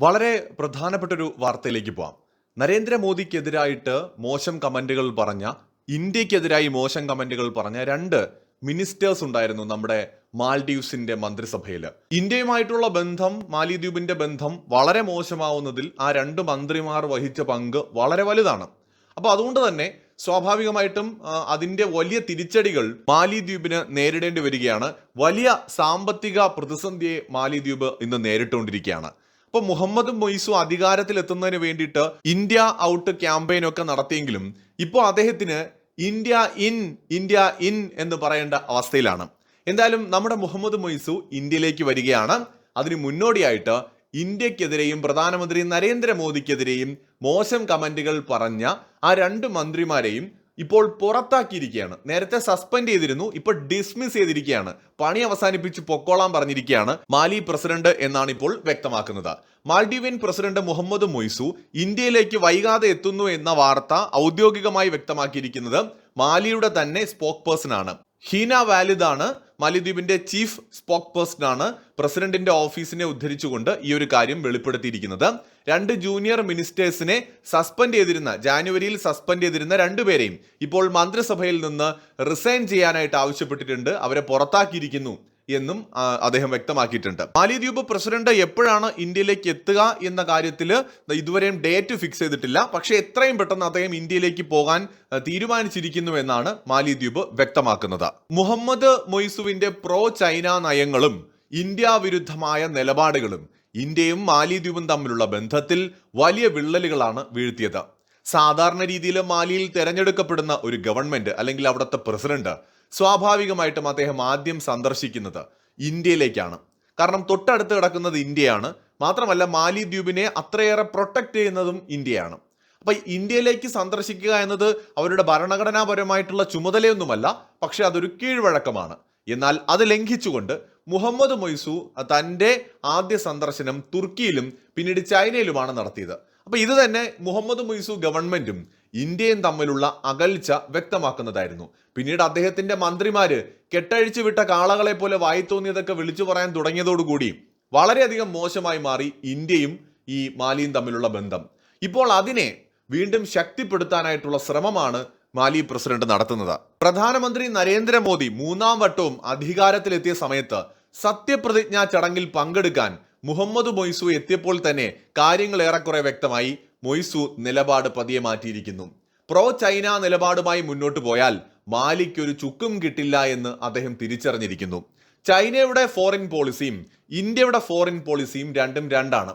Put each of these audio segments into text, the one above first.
വളരെ പ്രധാനപ്പെട്ട ഒരു വാർത്തയിലേക്ക് പോവാം. നരേന്ദ്രമോദിക്കെതിരായിട്ട് മോശം കമന്റുകൾ പറഞ്ഞ ഇന്ത്യക്കെതിരായി മോശം കമന്റുകൾ പറഞ്ഞ രണ്ട് മിനിസ്റ്റേഴ്സ് ഉണ്ടായിരുന്നു നമ്മുടെ മാൽഡീവ്സിന്റെ മന്ത്രിസഭയിൽ ഇന്ത്യയുമായിട്ടുള്ള ബന്ധം മാലിദ്വീപിന്റെ ബന്ധം വളരെ മോശമാവുന്നതിൽ ആ രണ്ട് മന്ത്രിമാർ വഹിച്ച പങ്ക് വളരെ വലുതാണ്. അപ്പോൾ അതുകൊണ്ട് തന്നെ സ്വാഭാവികമായിട്ടും അതിന്റെ വലിയ തിരിച്ചടികൾ മാലിദ്വീപിന് നേരിടേണ്ടി വരികയാണ്. വലിയ സാമ്പത്തിക പ്രതിസന്ധിയെ മാലിദ്വീപ് ഇന്ന് നേരിട്ടുകൊണ്ടിരിക്കുകയാണ്. അപ്പൊ മുഹമ്മദ് മൊയ്സു അധികാരത്തിൽ എത്തുന്നതിന് വേണ്ടിയിട്ട് ഇന്ത്യ ഔട്ട് ക്യാമ്പയിൻ ഒക്കെ നടത്തിയെങ്കിലും ഇപ്പോൾ അദ്ദേഹത്തിന് ഇന്ത്യ ഇൻ ഇന്ത്യ ഇൻ എന്ന് പറയേണ്ട അവസ്ഥയിലാണ്. എന്തായാലും നമ്മുടെ മുഹമ്മദ് മൊയ്സു ഇന്ത്യയിലേക്ക് വരികയാണ്. അതിന് മുന്നോടിയായിട്ട് ഇന്ത്യക്കെതിരെയും പ്രധാനമന്ത്രി നരേന്ദ്രമോദിക്കെതിരെയും മോശം കമന്റുകൾ പറഞ്ഞ ആ രണ്ട് മന്ത്രിമാരെയും ഇപ്പോൾ പുറത്താക്കിയിരിക്കുകയാണ്. നേരത്തെ സസ്പെൻഡ് ചെയ്തിരുന്നു ഇപ്പോൾ ഡിസ്മിസ് ചെയ്തിരിക്കുകയാണ്. പണി അവസാനിപ്പിച്ച് പൊക്കോളാൻ പറഞ്ഞിരിക്കുകയാണ് മാലി പ്രസിഡന്റ് എന്നാണ് ഇപ്പോൾ വ്യക്തമാക്കുന്നത്. മാൽഡീവിയൻ പ്രസിഡന്റ് മുഹമ്മദ് മൊയ്സു ഇന്ത്യയിലേക്ക് വൈകാതെ എത്തുന്നു എന്ന വാർത്ത ഔദ്യോഗികമായി വ്യക്തമാക്കിയിരിക്കുന്നത് മാലിയുടെ തന്നെ സ്പോക്ക് പേഴ്സൺ ആണ്. ഹീന വാലിദാണ് മാലിദ്വീപിന്റെ ചീഫ് സ്പോക്ക് പേഴ്സൺ ആണ് പ്രസിഡന്റിന്റെ ഓഫീസിനെ ഉദ്ധരിച്ചുകൊണ്ട് ഈ ഒരു കാര്യം വെളിപ്പെടുത്തിയിരിക്കുന്നത്. രണ്ട് ജൂനിയർ മിനിസ്റ്റേഴ്സിനെ സസ്പെൻഡ് ചെയ്തിരുന്ന ജാനുവരിയിൽ സസ്പെൻഡ് ചെയ്തിരുന്ന രണ്ടുപേരെയും ഇപ്പോൾ മന്ത്രിസഭയിൽ നിന്ന് റിസൈൻ ചെയ്യാനായിട്ട് ആവശ്യപ്പെട്ടിട്ടുണ്ട് അവരെ പുറത്താക്കിയിരിക്കുന്നു എന്നും അദ്ദേഹം വ്യക്തമാക്കിയിട്ടുണ്ട്. മാലിദ്വീപ് പ്രസിഡന്റ് എപ്പോഴാണ് ഇന്ത്യയിലേക്ക് എത്തുക എന്ന കാര്യത്തിൽ ഇതുവരെയും ഡേറ്റ് ഫിക്സ് ചെയ്തിട്ടില്ല. പക്ഷേ എത്രയും പെട്ടെന്ന് അദ്ദേഹം ഇന്ത്യയിലേക്ക് പോകാൻ തീരുമാനിച്ചിരിക്കുന്നു എന്നാണ് മാലിദ്വീപ് വ്യക്തമാക്കുന്നത്. മുഹമ്മദ് മൊയ്സുവിന്റെ പ്രോ ചൈന നയങ്ങളും ഇന്ത്യ വിരുദ്ധമായ നിലപാടുകളും ഇന്ത്യയും മാലിദ്വീപും തമ്മിലുള്ള ബന്ധത്തിൽ വലിയ വിള്ളലുകളാണ് വീഴ്ത്തിയത്. സാധാരണ രീതിയിൽ മാലിയിൽ തെരഞ്ഞെടുക്കപ്പെടുന്ന ഒരു ഗവൺമെന്റ് അല്ലെങ്കിൽ അവിടുത്തെ പ്രസിഡന്റ് സ്വാഭാവികമായിട്ടും അദ്ദേഹം ആദ്യം സന്ദർശിക്കുന്നത് ഇന്ത്യയിലേക്കാണ്. കാരണം തൊട്ടടുത്ത് കിടക്കുന്നത് ഇന്ത്യയാണ്. മാത്രമല്ല മാലിദ്വീപിനെ അത്രയേറെ പ്രൊട്ടക്ട് ചെയ്യുന്നതും ഇന്ത്യയാണ്. അപ്പൊ ഇന്ത്യയിലേക്ക് സന്ദർശിക്കുക എന്നത് അവരുടെ ഭരണഘടനാപരമായിട്ടുള്ള ചുമതലയൊന്നുമല്ല പക്ഷെ അതൊരു കീഴ്വഴക്കമാണ്. എന്നാൽ അത് ലംഘിച്ചുകൊണ്ട് മുഹമ്മദ് മൊയ്സു തന്റെ ആദ്യ സന്ദർശനം തുർക്കിയിലും പിന്നീട് ചൈനയിലുമാണ് നടത്തിയത്. അപ്പോൾ ഇത് തന്നെ മുഹമ്മദ് മൊയ്സു ഗവൺമെന്റും ഇന്ത്യയും തമ്മിലുള്ള അകൽച്ച വ്യക്തമാക്കുന്നതായിരുന്നു. പിന്നീട് അദ്ദേഹത്തിന്റെ മന്ത്രിമാര് കെട്ടഴിച്ചു വിട്ട കാളകളെ പോലെ വായി തോന്നിയതൊക്കെ വിളിച്ചു പറയാൻ തുടങ്ങിയതോടുകൂടി വളരെയധികം മോശമായി മാറി ഇന്ത്യയും ഈ മാലിയും തമ്മിലുള്ള ബന്ധം. ഇപ്പോൾ അതിനെ വീണ്ടും ശക്തിപ്പെടുത്താനായിട്ടുള്ള ശ്രമമാണ് മാലി പ്രസിഡന്റ് നടത്തുന്നത്. പ്രധാനമന്ത്രി നരേന്ദ്രമോദി മൂന്നാം വട്ടവും അധികാരത്തിലെത്തിയ സമയത്ത് സത്യപ്രതിജ്ഞാ ചടങ്ങിൽ പങ്കെടുക്കാൻ മുഹമ്മദ് മൊയ്സു എത്തിയപ്പോൾ തന്നെ കാര്യങ്ങൾ ഏറെക്കുറെ വ്യക്തമായി മൊയ്സു നിലപാട് പതിയെ മാറ്റിയിരിക്കുന്നു. പ്രോ ചൈന നിലപാടുമായി മുന്നോട്ട് പോയാൽ മാലിക്ക് ഒരു ചുക്കും കിട്ടില്ല എന്ന് അദ്ദേഹം തിരിച്ചറിഞ്ഞിരിക്കുന്നു. ചൈനയുടെ ഫോറിൻ പോളിസിയും ഇന്ത്യയുടെ ഫോറിൻ പോളിസിയും രണ്ടും രണ്ടാണ്.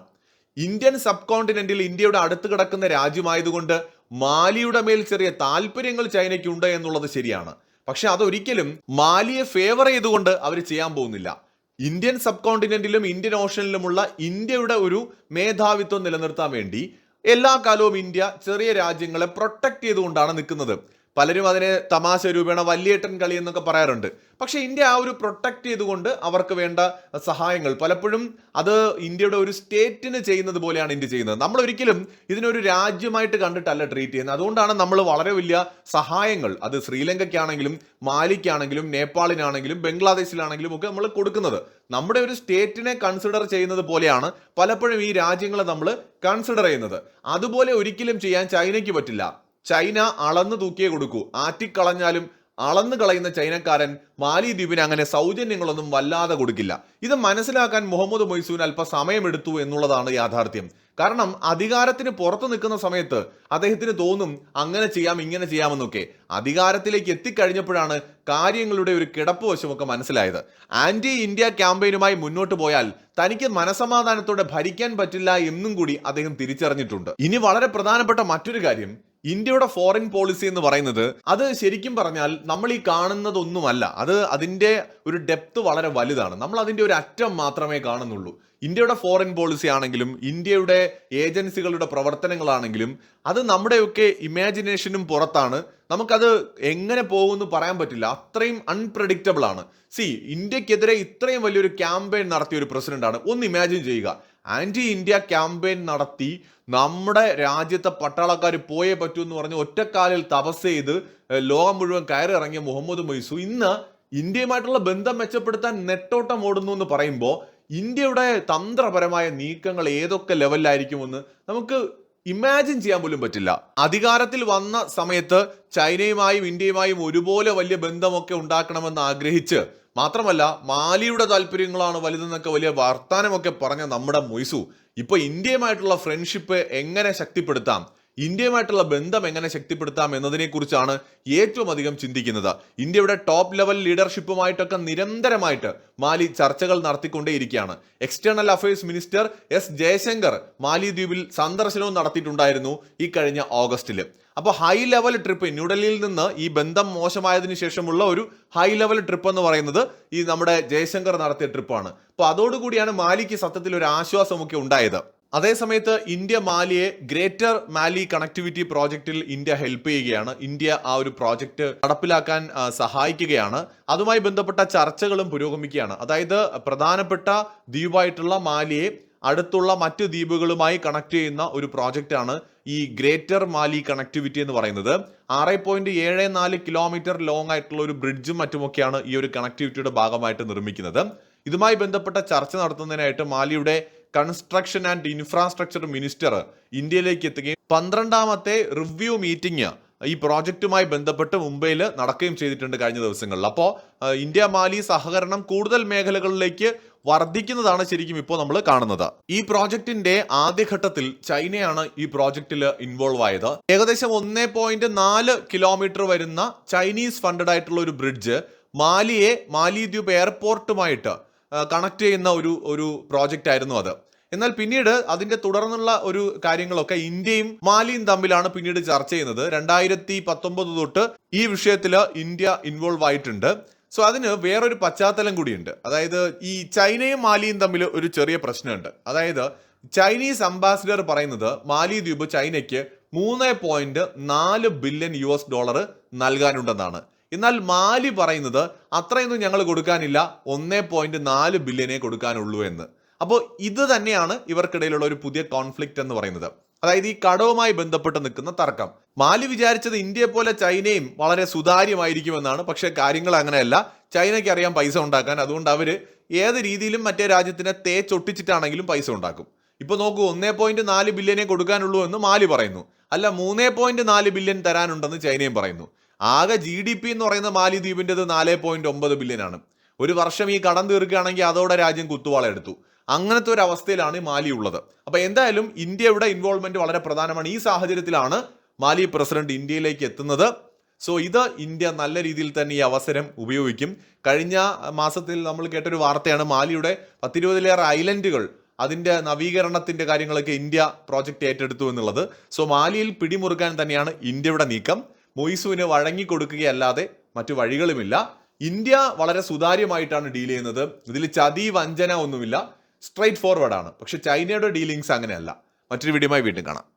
ഇന്ത്യൻ സബ് കോണ്ടിനെന്റിൽ ഇന്ത്യയുടെ അടുത്ത് കിടക്കുന്ന രാജ്യമായതുകൊണ്ട് മാലിയുടെ മേൽ ചെറിയ താല്പര്യങ്ങൾ ചൈനയ്ക്കുണ്ട് എന്നുള്ളത് ശരിയാണ്. പക്ഷെ അതൊരിക്കലും മാലിയെ ഫേവർ ചെയ്തുകൊണ്ട് അവർ ചെയ്യാൻ പോകുന്നില്ല. ഇന്ത്യൻ സബ് കോണ്ടിനെന്റിലും ഇന്ത്യൻ ഓഷനിലുമുള്ള ഇന്ത്യയുടെ ഒരു മേധാവിത്വം നിലനിർത്താൻ വേണ്ടി എല്ലാ കാലവും ഇന്ത്യ ചെറിയ രാജ്യങ്ങളെ പ്രൊട്ടക്ട് ചെയ്തുകൊണ്ടാണ് നിൽക്കുന്നത്. പലരും അതിനെ തമാശ രൂപേണ വല്യേട്ടൻ കളി എന്നൊക്കെ പറയാറുണ്ട്. പക്ഷെ ഇന്ത്യ ആ ഒരു പ്രൊട്ടക്ട് ചെയ്തുകൊണ്ട് അവർക്ക് വേണ്ട സഹായങ്ങൾ. പലപ്പോഴും അത് ഇന്ത്യയുടെ ഒരു സ്റ്റേറ്റിന് ചെയ്യുന്നത് പോലെയാണ് ഇന്ത്യ ചെയ്യുന്നത്. നമ്മൾ ഒരിക്കലും ഇതിനൊരു രാജ്യമായിട്ട് കണ്ടിട്ടല്ല ട്രീറ്റ് ചെയ്യുന്നത്. അതുകൊണ്ടാണ് നമ്മൾ വളരെ വലിയ സഹായങ്ങൾ. അത് ശ്രീലങ്കയ്ക്കാണെങ്കിലും മാലിക്കാണെങ്കിലും നേപ്പാളിനാണെങ്കിലും ബംഗ്ലാദേശിലാണെങ്കിലും ഒക്കെ നമ്മൾ കൊടുക്കുന്നത്. നമ്മുടെ ഒരു സ്റ്റേറ്റിനെ കൺസിഡർ ചെയ്യുന്നത് പോലെയാണ് പലപ്പോഴും ഈ രാജ്യങ്ങളെ നമ്മൾ കൺസിഡർ ചെയ്യുന്നത്. അതുപോലെ ഒരിക്കലും ചെയ്യാൻ ചൈനയ്ക്ക് പറ്റില്ല. ചൈന അളന്ന് തൂക്കിയേ കൊടുക്കൂ. ആറ്റിക്കളഞ്ഞാലും അളന്ന് കളയുന്ന ചൈനക്കാരൻ മാലിദ്വീപിന് അങ്ങനെ സൗജന്യങ്ങളൊന്നും വല്ലാതെ കൊടുക്കില്ല. ഇത് മനസ്സിലാക്കാൻ മുഹമ്മദ് മൊയ്സൂൻ അല്പ സമയമെടുത്തു എന്നുള്ളതാണ് യാഥാർത്ഥ്യം. കാരണം അധികാരത്തിന് പുറത്തു നിൽക്കുന്ന സമയത്ത് അദ്ദേഹത്തിന് തോന്നും അങ്ങനെ ചെയ്യാം ഇങ്ങനെ ചെയ്യാമെന്നൊക്കെ. അധികാരത്തിലേക്ക് എത്തിക്കഴിഞ്ഞപ്പോഴാണ് കാര്യങ്ങളുടെ ഒരു കിടപ്പ് വശമൊക്കെ മനസ്സിലായത്. ആന്റി ഇന്ത്യ ക്യാമ്പയിനുമായി മുന്നോട്ട് പോയാൽ തനിക്ക് മനസമാധാനത്തോടെ ഭരിക്കാൻ പറ്റില്ല എന്നും കൂടി അദ്ദേഹം തിരിച്ചറിഞ്ഞിട്ടുണ്ട്. ഇനി വളരെ പ്രധാനപ്പെട്ട മറ്റൊരു കാര്യം ഇന്ത്യയുടെ ഫോറിൻ പോളിസി എന്ന് പറയുന്നത് അത് ശരിക്കും പറഞ്ഞാൽ നമ്മൾ ഈ കാണുന്നതൊന്നുമല്ല. അത് അതിന്റെ ഒരു ഡെപ്ത് വളരെ വലുതാണ്. നമ്മൾ അതിന്റെ ഒരു അറ്റം മാത്രമേ കാണുന്നുള്ളൂ. ഇന്ത്യയുടെ ഫോറിൻ പോളിസി ആണെങ്കിലും ഇന്ത്യയുടെ ഏജൻസികളുടെ പ്രവർത്തനങ്ങളാണെങ്കിലും അത് നമ്മുടെയൊക്കെ ഇമാജിനേഷനും പുറത്താണ്. നമുക്കത് എങ്ങനെ പോകുമെന്ന് പറയാൻ പറ്റില്ല. അത്രയും അൺപ്രഡിക്റ്റബിൾ ആണ്. സി ഇന്ത്യക്കെതിരെ ഇത്രയും വലിയൊരു ക്യാമ്പയിൻ നടത്തിയ ഒരു പ്രസിഡന്റാണ് ഒന്ന് ഇമാജിൻ ചെയ്യുക. ആന്റി ഇന്ത്യ ക്യാമ്പയിൻ നടത്തി നമ്മുടെ രാജ്യത്തെ പട്ടാളക്കാർ പോയേ പറ്റൂ എന്ന് പറഞ്ഞ് ഒറ്റക്കാലിൽ തപസ് ചെയ്ത് ലോകം മുഴുവൻ കയറി ഇറങ്ങിയ മുഹമ്മദ് മൈസു ഇന്ന് ഇന്ത്യയുമായിട്ടുള്ള ബന്ധം മെച്ചപ്പെടുത്താൻ നെട്ടോട്ടം ഓടുന്നു എന്ന് പറയുമ്പോൾ ഇന്ത്യയുടെ തന്ത്രപരമായ നീക്കങ്ങൾ ഏതൊക്കെ ലെവലിലായിരിക്കുമെന്ന് നമുക്ക് ഇമാജിൻ ചെയ്യാൻ പോലും പറ്റില്ല. അധികാരത്തിൽ വന്ന സമയത്ത് ചൈനയുമായും ഇന്ത്യയുമായും ഒരുപോലെ വലിയ ബന്ധമൊക്കെ ഉണ്ടാക്കണമെന്ന് ആഗ്രഹിച്ച് മാത്രമല്ല മാലിയുടെ താല്പര്യങ്ങളാണ് വലുതെന്നൊക്കെ വലിയ വർത്താനമൊക്കെ പറഞ്ഞ നമ്മുടെ മൊയ്സു. ഇപ്പൊ ഇന്ത്യയുമായിട്ടുള്ള ഫ്രണ്ട്ഷിപ്പ് എങ്ങനെ ശക്തിപ്പെടുത്താം? ഇന്ത്യയുമായിട്ടുള്ള ബന്ധം എങ്ങനെ ശക്തിപ്പെടുത്താം എന്നതിനെ കുറിച്ചാണ് ഏറ്റവും അധികം ചിന്തിക്കുന്നത്. ഇന്ത്യയുടെ ടോപ്പ് ലെവൽ ലീഡർഷിപ്പുമായിട്ടൊക്കെ നിരന്തരമായിട്ട് മാലി ചർച്ചകൾ നടത്തിക്കൊണ്ടേയിരിക്കുകയാണ്. External affairs minister S Jaishankar മാലിദ്വീപിൽ സന്ദർശനവും നടത്തിയിട്ടുണ്ടായിരുന്നു ഈ കഴിഞ്ഞ ഓഗസ്റ്റിൽ. അപ്പോൾ ഹൈ ലെവൽ ട്രിപ്പ് ന്യൂഡൽഹിയിൽ നിന്ന് ഈ ബന്ധം മോശമായതിനു ശേഷമുള്ള ഒരു ഹൈ ലെവൽ ട്രിപ്പ് എന്ന് പറയുന്നത് ഈ നമ്മുടെ ജയശങ്കർ നടത്തിയ ട്രിപ്പാണ് അപ്പോൾ അതോടുകൂടിയാണ് മാലിക്ക് സത്യത്തിൽ ഒരു ആശ്വാസമൊക്കെ ഉണ്ടായത്. അതേസമയത്ത് ഇന്ത്യ മാലിയെ ഗ്രേറ്റർ മാലി കണക്ടിവിറ്റി പ്രോജക്റ്റിൽ ഇന്ത്യ ഹെൽപ്പ് ചെയ്യുകയാണ്. ഇന്ത്യ ആ ഒരു പ്രോജക്റ്റ് നടപ്പിലാക്കാൻ സഹായിക്കുകയാണ്. അതുമായി ബന്ധപ്പെട്ട ചർച്ചകളും പുരോഗമിക്കുകയാണ്. അതായത് പ്രധാനപ്പെട്ട ദ്വീപായിട്ടുള്ള മാലിയെ അടുത്തുള്ള മറ്റ് ദ്വീപുകളുമായി കണക്ട് ചെയ്യുന്ന ഒരു പ്രോജക്റ്റാണ് ഈ ഗ്രേറ്റർ മാലി കണക്ടിവിറ്റി എന്ന് പറയുന്നത്. ആറ് പോയിന്റ് ഏഴ് നാല് കിലോമീറ്റർ ലോങ് ആയിട്ടുള്ള ഒരു ബ്രിഡ്ജും മറ്റുമൊക്കെയാണ് ഈ ഒരു കണക്ടിവിറ്റിയുടെ ഭാഗമായിട്ട് നിർമ്മിക്കുന്നത്. ഇതുമായി ബന്ധപ്പെട്ട ചർച്ച നടത്തുന്നതിനായിട്ട് മാലിയുടെ കൺസ്ട്രക്ഷൻ ആൻഡ് ഇൻഫ്രാസ്ട്രക്ചർ മിനിസ്റ്റർ ഇന്ത്യയിലേക്ക് എത്തുകയും പന്ത്രണ്ടാമത്തെ റിവ്യൂ മീറ്റിംഗ് ഈ പ്രോജക്റ്റുമായി ബന്ധപ്പെട്ട് മുംബൈയിൽ നടക്കുകയും ചെയ്തിട്ടുണ്ട് കഴിഞ്ഞ ദിവസങ്ങളിൽ. അപ്പോൾ ഇന്ത്യ മാലി സഹകരണം കൂടുതൽ മേഖലകളിലേക്ക് വർദ്ധിക്കുന്നതാണ് ശരിക്കും ഇപ്പോൾ നമ്മൾ കാണുന്നത്. ഈ പ്രോജക്റ്റിന്റെ ആദ്യഘട്ടത്തിൽ ചൈനയാണ് ഈ പ്രോജക്റ്റിൽ ഇൻവോൾവ് ആയത്. ഏകദേശം ഒന്നേ പോയിന്റ് നാല് കിലോമീറ്റർ വരുന്ന ചൈനീസ് ഫണ്ടഡ് ആയിട്ടുള്ള ഒരു ബ്രിഡ്ജ് മാലിയെ മാലിദ്വീപ് എയർപോർട്ടുമായിട്ട് കണക്ട് ചെയ്യുന്ന ഒരു ഒരു പ്രോജക്റ്റ് ആയിരുന്നു അത്. എന്നാൽ പിന്നീട് അതിന്റെ തുടർന്നുള്ള ഒരു കാര്യങ്ങളൊക്കെ ഇന്ത്യയും മാലിയും തമ്മിലാണ് പിന്നീട് ചർച്ച ചെയ്യുന്നത്. രണ്ടായിരത്തി പത്തൊമ്പത് തൊട്ട് ഈ വിഷയത്തിൽ ഇന്ത്യ ഇൻവോൾവ് ആയിട്ടുണ്ട്. സോ അതിന് വേറൊരു പശ്ചാത്തലം കൂടിയുണ്ട്. അതായത് ഈ ചൈനയും മാലിയും തമ്മിൽ ഒരു ചെറിയ പ്രശ്നമുണ്ട്. അതായത് ചൈനീസ് അംബാസിഡർ പറയുന്നത് മാലി ദ്വീപ് ചൈനയ്ക്ക് മൂന്ന് പോയിന്റ് നാല് ബില്യൺ യു എസ് ഡോളർ നൽകാനുണ്ടെന്നാണ്. എന്നാൽ മാലി പറയുന്നത് അത്രയൊന്നും ഞങ്ങൾ കൊടുക്കാനില്ല ഒന്നേ പോയിന്റ് നാല് ബില്യനെ കൊടുക്കാനുള്ളൂ എന്ന്. അപ്പോൾ ഇത് തന്നെയാണ് ഇവർക്കിടയിലുള്ള ഒരു പുതിയ കോൺഫ്ലിക്റ്റ് എന്ന് പറയുന്നത്. അതായത് ഈ കടവുമായി ബന്ധപ്പെട്ട് നിൽക്കുന്ന തർക്കം. മാലി വിചാരിച്ചത് ഇന്ത്യയെ പോലെ ചൈനയും വളരെ സുതാര്യമായിരിക്കുമെന്നാണ് പക്ഷേ കാര്യങ്ങൾ അങ്ങനെയല്ല. ചൈനയ്ക്ക് അറിയാം പൈസ ഉണ്ടാക്കാൻ. അതുകൊണ്ട് അവർ ഏത് രീതിയിലും മറ്റേ രാജ്യത്തിനെ തേച്ചൊട്ടിച്ചിട്ടാണെങ്കിലും പൈസ ഉണ്ടാക്കും. ഇപ്പൊ നോക്കൂ ഒന്നേ പോയിന്റ് നാല് ബില്യനെ കൊടുക്കാനുള്ളൂ എന്ന് മാലി പറയുന്നു. അല്ല മൂന്നേ പോയിന്റ് നാല് ബില്യൺ തരാനുണ്ടെന്ന് ചൈനയും പറയുന്നു. ആകെ ജി ഡി പി എന്ന് പറയുന്ന മാലിദ്വീപിന്റെത് നാല് പോയിന്റ് ഒമ്പത് ആണ് ഒരു വർഷം ഈ കടം തീർക്കുകയാണെങ്കിൽ അതോടെ രാജ്യം കുത്തുവാള എടുത്തു. അങ്ങനത്തെ ഒരു അവസ്ഥയിലാണ് മാലി ഉള്ളത്. അപ്പൊ എന്തായാലും ഇന്ത്യയുടെ ഇൻവോൾവ്മെന്റ് വളരെ പ്രധാനമാണ്. ഈ സാഹചര്യത്തിലാണ് മാലി പ്രസിഡന്റ് ഇന്ത്യയിലേക്ക് എത്തുന്നത്. സോ ഇത് ഇന്ത്യ നല്ല രീതിയിൽ തന്നെ ഈ അവസരം ഉപയോഗിക്കും. കഴിഞ്ഞ മാസത്തിൽ നമ്മൾ കേട്ടൊരു വാർത്തയാണ് മാലിയുടെ പത്തിരുപതിലേറെ ഐലൻഡുകൾ അതിന്റെ നവീകരണത്തിന്റെ കാര്യങ്ങളൊക്കെ ഇന്ത്യ പ്രോജക്റ്റ് ഏറ്റെടുത്തു എന്നുള്ളത്. സോ മാലിയിൽ പിടിമുറുക്കാൻ തന്നെയാണ് ഇന്ത്യയുടെ നീക്കം. മൊയ്സുവിന് വഴങ്ങിക്കൊടുക്കുകയല്ലാതെ മറ്റു വഴികളുമില്ല. ഇന്ത്യ വളരെ സുതാര്യമായിട്ടാണ് ഡീൽ ചെയ്യുന്നത്. ഇതിൽ ചതി വഞ്ചന ഒന്നുമില്ല. സ്ട്രൈറ്റ് ഫോർവേഡ് ആണ് പക്ഷെ ചൈനയുടെ ഡീലിങ്സ് അങ്ങനെയല്ല. മറ്റൊരു വീഡിയോമായി വീണ്ടും കാണാം.